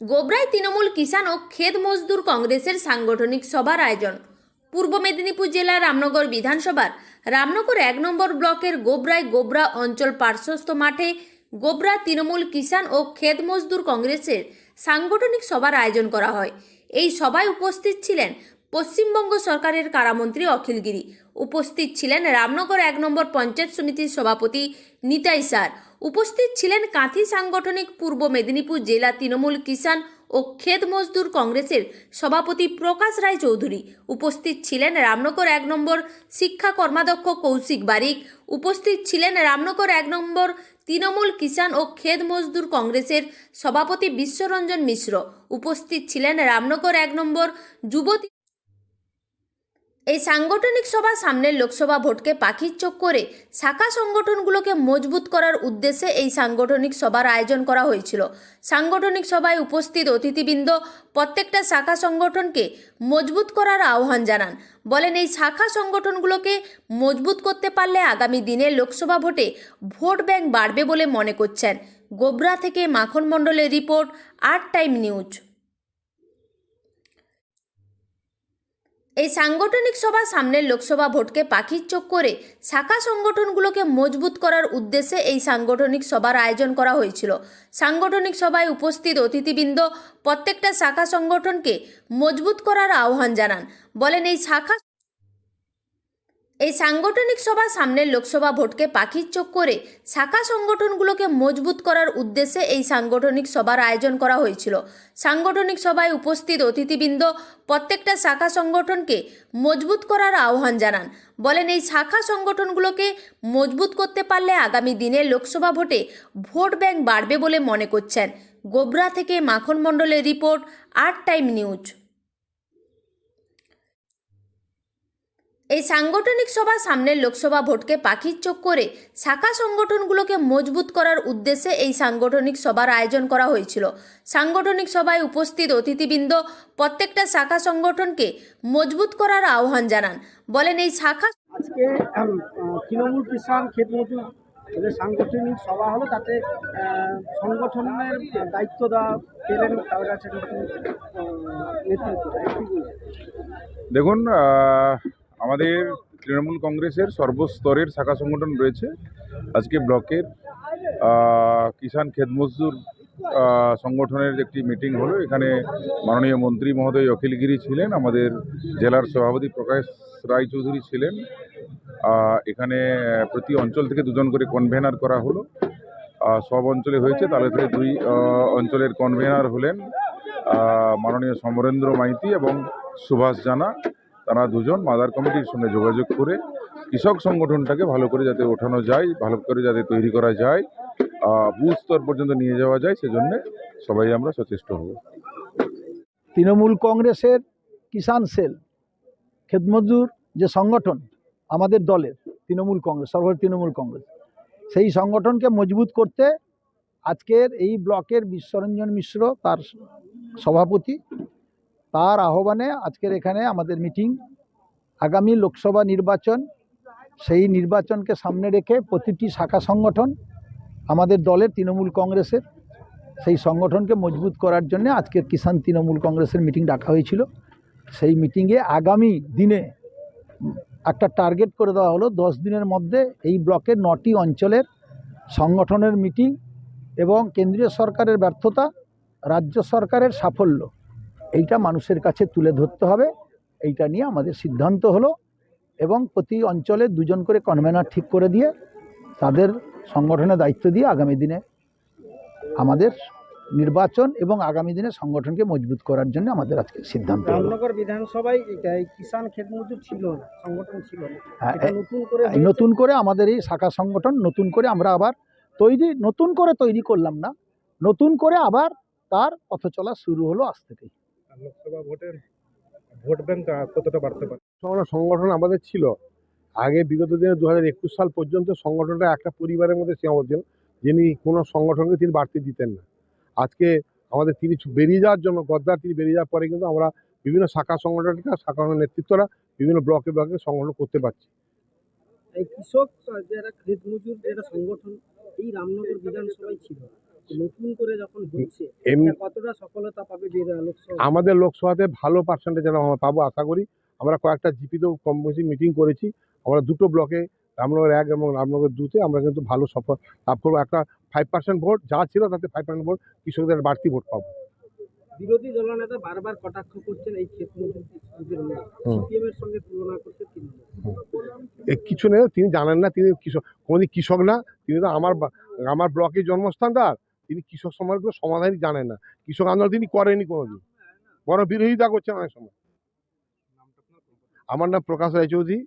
গোবরায় তৃণমূল কিষাণ ও খেদ মজদুর কংগ্রেসের সাংগঠনিক সভার আয়োজন। পূর্ব মেদিনীপুর জেলার রামনগর বিধানসভার রামনগর এক নম্বর ব্লকের গোবরায় গোবরা অঞ্চল পার্শ্বস্থ মাঠে গোবরা তৃণমূল কিষাণ ও খেদ মজদুর কংগ্রেসের সাংগঠনিক সভার আয়োজন করা হয়। এই সভায় উপস্থিত ছিলেন পশ্চিমবঙ্গ সরকারের কারামন্ত্রী অখিল গিরি উপস্থিত ছিলেন রামনগর এক নম্বর পঞ্চায়েত সমিতির সভাপতি নিতাই স্যার। উপস্থিত ছিলেন কাঁথি সাংগঠনিক পূর্ব মেদিনীপুর জেলা তৃণমূল কিষাণ ও খেদ মজদুর কংগ্রেসের সভাপতি প্রকাশ রায় চৌধুরী উপস্থিত ছিলেন রামনগর এক নম্বর শিক্ষা কর্মাধ্যক্ষ কৌশিক বারিক। উপস্থিত ছিলেন রামনগর এক নম্বর তৃণমূল কিষাণ ও খেদ মজদুর কংগ্রেসের সভাপতি বিশ্বরঞ্জন মিশ্র। উপস্থিত ছিলেন রামনগর এক নম্বর যুবতী এই সাংগঠনিক সভা সামনের লোকসভা ভোটকে পাখির চোখ করে শাখা সংগঠনগুলোকে মজবুত করার উদ্দেশ্যে এই সাংগঠনিক সভার আয়োজন করা হয়েছিল। সাংগঠনিক সভায় উপস্থিত অতিথিবৃন্দ প্রত্যেকটা শাখা সংগঠনকে মজবুত করার আহ্বান জানান। বলেন, এই শাখা সংগঠনগুলোকে মজবুত করতে পারলে আগামী দিনে লোকসভা ভোটে ভোট ব্যাংক বাড়বে বলে মনে করছেন। গোবরা থেকে মাখন মণ্ডলের রিপোর্ট, আট টাইম নিউজ। এই সাংগঠনিক সভা সামনের লোকসভা ভোটকে পাখির চোখ করে শাখা সংগঠনগুলোকে মজবুত করার উদ্দেশ্যে এই সাংগঠনিক সভার আয়োজন করা হয়েছিল। সাংগঠনিক সভায় উপস্থিত অতিথিবৃন্দ প্রত্যেকটা শাখা সংগঠনকে মজবুত করার আহ্বান জানান। বলেন, এই শাখা এই সাংগঠনিক সভা সামনের লোকসভা ভোটকে পাখির চোখ করে শাখা সংগঠনগুলোকে মজবুত করার উদ্দেশ্যে এই সাংগঠনিক সভার আয়োজন করা হয়েছিল। সাংগঠনিক সভায় উপস্থিত অতিথিবৃন্দ প্রত্যেকটা শাখা সংগঠনকে মজবুত করার আহ্বান জানান। বলেন, এই শাখা সংগঠনগুলোকে মজবুত করতে পারলে আগামী দিনে লোকসভা ভোটে ভোট ব্যাংক বাড়বে বলে মনে করছেন। গোবরা থেকে মাখন মণ্ডলের রিপোর্ট আট টাইম নিউজ। এই সাংগঠনিক সভা সামনের লোকসভা ভোটকে পাখির চোখ করে শাখা সংগঠনগুলোকে মজবুত করার উদ্দেশ্যে এই সাংগঠনিক সভার আয়োজন করা হয়েছিল। সাংগঠনিক সভায় উপস্থিত অতিথিবৃন্দ প্রত্যেকটা শাখা সংগঠনকে মজবুত করার আহ্বান জানান। বলেন এই শাখা আজকে তৃণমূল কিষাণ ক্ষেত মজুর যে সাংগঠনিক সভা হলো তাতে সংগঠনের দায়িত্ব দেওয়া পেলেন তার কাছে? দেখুন আমাদের তৃণমূল কংগ্রেসের সর্বস্তরের শাখা সংগঠন রয়েছে। আজকে ব্লকের কিষাণ খেত মজদুর সংগঠনের একটি মিটিং হলো। এখানে মাননীয় মন্ত্রী মহোদয় অখিলগিরি ছিলেন, আমাদের জেলার সভাপতি প্রকাশ রায়চৌধুরী ছিলেন। এখানে প্রতি অঞ্চল থেকে দুজন করে কনভেনার করা হলো। সব অঞ্চলে হয়েছে, তাহলে থেকে দুই অঞ্চলের কনভেনার হলেন মাননীয় সমরেন্দ্র মাইতি এবং সুভাষ জানা। তারা দুজন মাদার কমিটির সঙ্গে যোগাযোগ করে কৃষক সংগঠনটাকে ভালো করে যাতে ওঠানো যায় ভালো করে যাতে তৈরি করা যায় আহ, বুথ স্তর পর্যন্ত নিয়ে যাওয়া যায় সেজন্য সবাই আমরা সচেষ্ট হব। তৃণমূল কংগ্রেসের কিষাণ সেল খেতমজুর যে সংগঠন আমাদের দলের তৃণমূল কংগ্রেস সর্বভারতীয় তৃণমূল কংগ্রেস সেই সংগঠনকে মজবুত করতে আজকের এই ব্লকের বিশ্বরঞ্জন মিশ্র তার সভাপতি তার আহ্বানে আজকের এখানে আমাদের মিটিং আগামী লোকসভা নির্বাচন, সেই নির্বাচনকে সামনে রেখে প্রতিটি শাখা সংগঠন, আমাদের দলের তৃণমূল কংগ্রেসের, সেই সংগঠনকে মজবুত করার জন্য আজকের কিষাণ তৃণমূল কংগ্রেসের মিটিং ডাকা হয়েছিল। সেই মিটিংয়ে আগামী দিনে একটা টার্গেট করে দেওয়া হলো। দশ দিনের মধ্যে এই ব্লকের নটি অঞ্চলের সংগঠনের মিটিং এবং কেন্দ্রীয় সরকারের ব্যর্থতা, রাজ্য সরকারের সাফল্য। এইটা মানুষের কাছে তুলে ধরতে হবে। এইটা নিয়ে আমাদের সিদ্ধান্ত হলো এবং প্রতি অঞ্চলে দুজন করে কনভেনার ঠিক করে দিয়ে তাদের সংগঠনের দায়িত্ব দিয়ে আগামী দিনে আমাদের নির্বাচন এবং আগামী দিনে সংগঠনকে মজবুত করার জন্য আমাদের আজকে সিদ্ধান্ত রামনগর বিধানসভায় কিষাণ ক্ষেত ছিল সংগঠন ছিল হ্যাঁ, নতুন করে নতুন করে আমাদের এই শাখা সংগঠন নতুন করে আমরা আবার তৈরি নতুন করে তৈরি করলাম না নতুন করে আবার তার পথ চলা শুরু হলো আজ থেকেই। লোকসভা ভোটের ভোট ব্যাংক কতটা বাড়তে পারে? আমরা সংগঠন আমাদের ছিল। আগে বিগত দিনে দু হাজার একুশ সাল পর্যন্ত সংগঠনটা একটা পরিবারের মধ্যে সীমাবদ্ধ যিনি কোনো সংগঠনকে তিনি বাড়তি দিতেন না। আজকে আমাদের তিনি বেরিয়ে যাওয়ার জন্য গদ্দার তিনি বেরিয়ে যাওয়ার পরে কিন্তু আমরা বিভিন্ন শাখা সংগঠনকে শাখা নেতৃত্বরা বিভিন্ন ব্লকে ব্লকে সংগঠন করতে পারছি। এই কৃষক যারা ক্ষেত মজুর যারা সংগঠন এই রামনগর বিধানসভায় ছিল। নতুন করে যখন হচ্ছে কতটা সফলতা পাবে আমাদের লোকসভাতে ভালো পার্সেন্টেজ আমরা পাবো আশা করি। আমরা কয়েকটা জিপিতেও কম বেশি মিটিং করেছি। আমরা দুটো ব্লকে রামনগর এক এবং রামনগর দুতে আমরা কিন্তু ভালো সফল লাভ করব। একটা ফাইভ পার্সেন্ট ভোট যা ছিল তাতে ফাইভ পার্সেন্ট ভোট কৃষকদের বাড়তি ভোট পাবো। বিরোধী দলনেতা বারবার কটাক্ষ করছেন এই ক্ষেত মজুর সঙ্গে তুলনা কিছু নেই তিনি জানেন না তিনি কৃষক কোনোদিন কৃষক না তিনি তো আমার আমার ব্লকের জন্মস্থান তার। তিনি কৃষক সমাজগুলো সমাধানই জানেন না। কৃষক আন্দোলন তিনি করেনি কোনোদিন। বড় বিরোধিতা করছেন অনেক সময়। আমার নাম প্রকাশ রায়চৌধুরী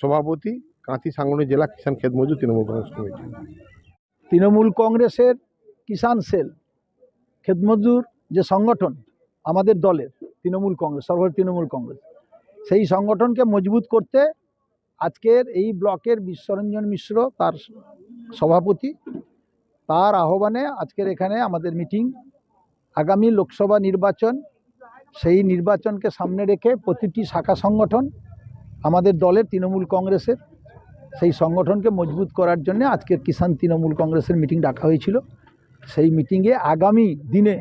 সভাপতি, কাঁথি সাংগঠনিক জেলা কিষাণ খেত মজুর তৃণমূল কংগ্রেস কমিটি। তৃণমূল কংগ্রেসের কিষাণ সেল খেতমজদুর যে সংগঠন আমাদের দলের তৃণমূল কংগ্রেস, সর্বভারতীয় তৃণমূল কংগ্রেস, সেই সংগঠনকে মজবুত করতে আজকের এই ব্লকের বিশ্বরঞ্জন মিশ্র, তার সভাপতি তার আহ্বানে আজকের এখানে আমাদের মিটিং আগামী লোকসভা নির্বাচন, সেই নির্বাচনকে সামনে রেখে প্রতিটি শাখা সংগঠন, আমাদের দলের তৃণমূল কংগ্রেসের, সেই সংগঠনকে মজবুত করার জন্য আজকের কিষাণ তৃণমূল কংগ্রেসের মিটিং ডাকা হয়েছিল। সেই মিটিংয়ে আগামী দিনে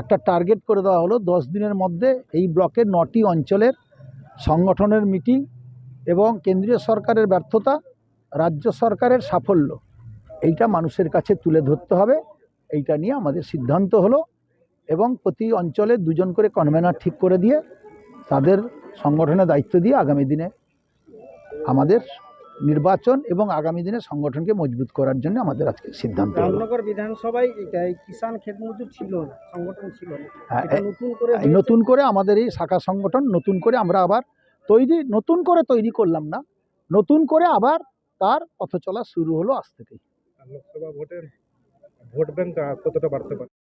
একটা টার্গেট করে দেওয়া হলো। দশ দিনের মধ্যে এই ব্লকের নটি অঞ্চলের সংগঠনের মিটিং এবং কেন্দ্রীয় সরকারের ব্যর্থতা, রাজ্য সরকারের সাফল্য। এইটা মানুষের কাছে তুলে ধরতে হবে। এইটা নিয়ে আমাদের সিদ্ধান্ত হলো এবং প্রতি অঞ্চলে দুজন করে কনভেনার ঠিক করে দিয়ে তাদের সংগঠনের দায়িত্ব দিয়ে আগামী দিনে আমাদের নির্বাচন এবং আগামী দিনে সংগঠনকে মজবুত করার জন্য আমাদের আজকে সিদ্ধান্ত রামনগর বিধানসভায় এটা কিষাণ মজুর ছিল সংগঠন ছিল হ্যাঁ, নতুন করে আমাদের এই শাখা সংগঠন নতুন করে আমরা আবার তৈরি নতুন করে তৈরি করলাম না নতুন করে আবার তার পথ চলা শুরু হলো আজ থেকেই। লোকসভা ভোটের ভোট ব্যাংক কতটা বাড়তে পারে?